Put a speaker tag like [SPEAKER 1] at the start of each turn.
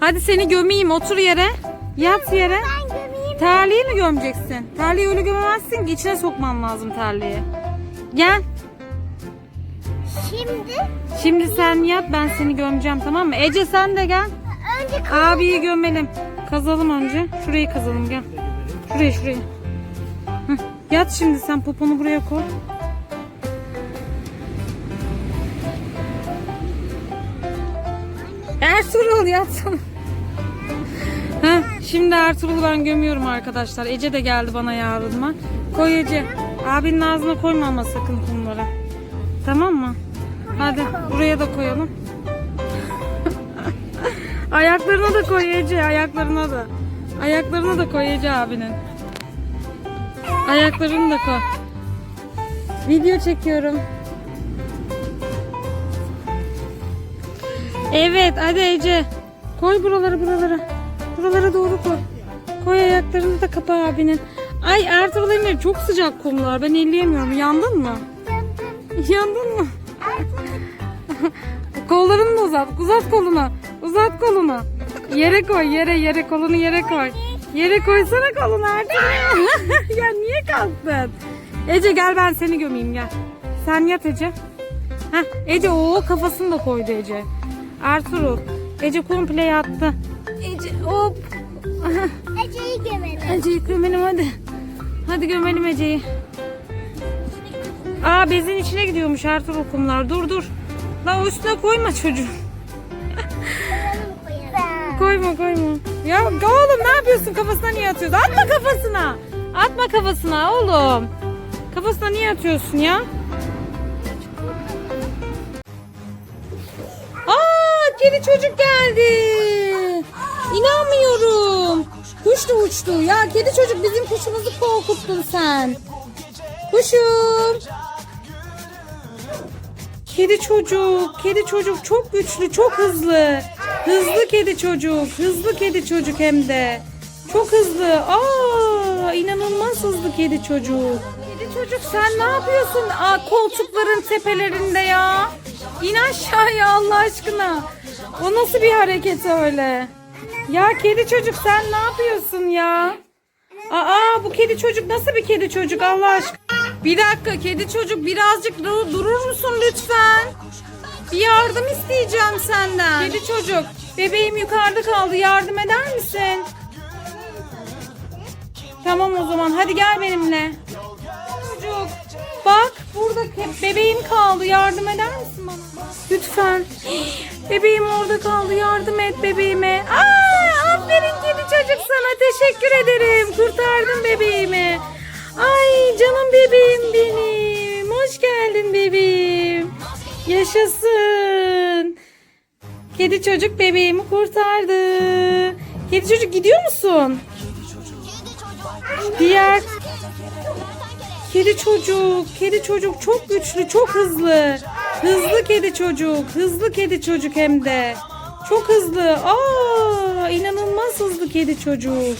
[SPEAKER 1] Hadi seni gömeyim otur yere. Yat yere.
[SPEAKER 2] Ben gömeyim.
[SPEAKER 1] Terliği mi gömeceksin? Terliği öyle gömemezsin ki içine sokman lazım terliği. Gel.
[SPEAKER 2] Şimdi
[SPEAKER 1] Şimdi sen yat ben seni gömeceğim tamam mı? Ece sen de gel.
[SPEAKER 2] önce
[SPEAKER 1] Abiyi gömelim. Kazalım önce. Şurayı kazalım gel. Şuraya şuraya. Heh, Yat şimdi sen poponu buraya koy. Ertuğrul yatsana. Heh, şimdi Ertuğrul'u ben gömüyorum arkadaşlar. Ece de geldi bana yardıma. Koy Ece. Abinin ağzına koyma ama sakın kumları. Tamam mı? Hadi buraya da koyalım. Ayaklarına da koy Ece, ayaklarına da. Ayaklarına da koy Ece abinin. Ayaklarını da koy. Video çekiyorum. Evet, hadi Ece. Koy buraları buralara. Buralara doğru koy. Koy ayaklarını da kapa abinin. Ay Ertuğrul Emir çok sıcak kumlar. Ben elleyemiyorum. Yandın mı? Yandın mı? Kollarını da uzat. Uzat kolunu. Uzat kolunu. Yere koy yere yere kolunu yere koy. Yere koysana kolunu artık. ya niye kalktın? Ece gel ben seni gömeyim gel. Sen yat Ece. Heh, Ece o kafasını da koydu Ece. Ertuğrul. Ece komple yattı. Ece hop.
[SPEAKER 2] Ece'yi gömelim.
[SPEAKER 1] Ece'yi gömelim hadi. Hadi gömelim Ece'yi. Aa bezin içine gidiyormuş Ertuğrul kumlar. Dur dur. La o üstüne koyma çocuğu. Koyma koyma. Ya oğlum ne yapıyorsun kafasına niye atıyorsun? Atma kafasına. Atma kafasına oğlum. Kafasına niye atıyorsun ya? Kedi çocuk geldi. İnanmıyorum. Kuş da uçtu. Ya kedi çocuk bizim kuşumuzu korkuttun sen. Kuşum. Kedi çocuk, kedi çocuk çok güçlü, çok hızlı. Hızlı kedi çocuk, hızlı kedi çocuk hem de. Çok hızlı. Aa, inanılmaz hızlı kedi çocuk. Kedi çocuk sen ne yapıyorsun? Aa, koltukların tepelerinde ya. İn aşağıya Allah aşkına. O nasıl bir hareket öyle? Ya kedi çocuk sen ne yapıyorsun ya? Aa bu kedi çocuk nasıl bir kedi çocuk Allah aşkına? Bir dakika kedi çocuk birazcık dur- durur musun lütfen? Bir yardım isteyeceğim senden. Kedi çocuk bebeğim yukarıda kaldı yardım eder misin? Tamam o zaman hadi gel benimle. Çocuk bak burada bebeğim kaldı yardım eder misin bana? Lütfen. Bebeğim orada kaldı yardım et bebeğime. Aa, aferin kedi çocuk sana teşekkür ederim. Kurtardın bebeğimi. Ay canım bebeğim benim. Hoş geldin bebeğim. Yaşasın. Kedi çocuk bebeğimi kurtardı. Kedi çocuk gidiyor musun? Diğer Kedi çocuk, kedi çocuk çok güçlü, çok hızlı. Hızlı kedi çocuk, hızlı kedi çocuk hem de. Çok hızlı. Aa, inanılmaz hızlı kedi çocuk.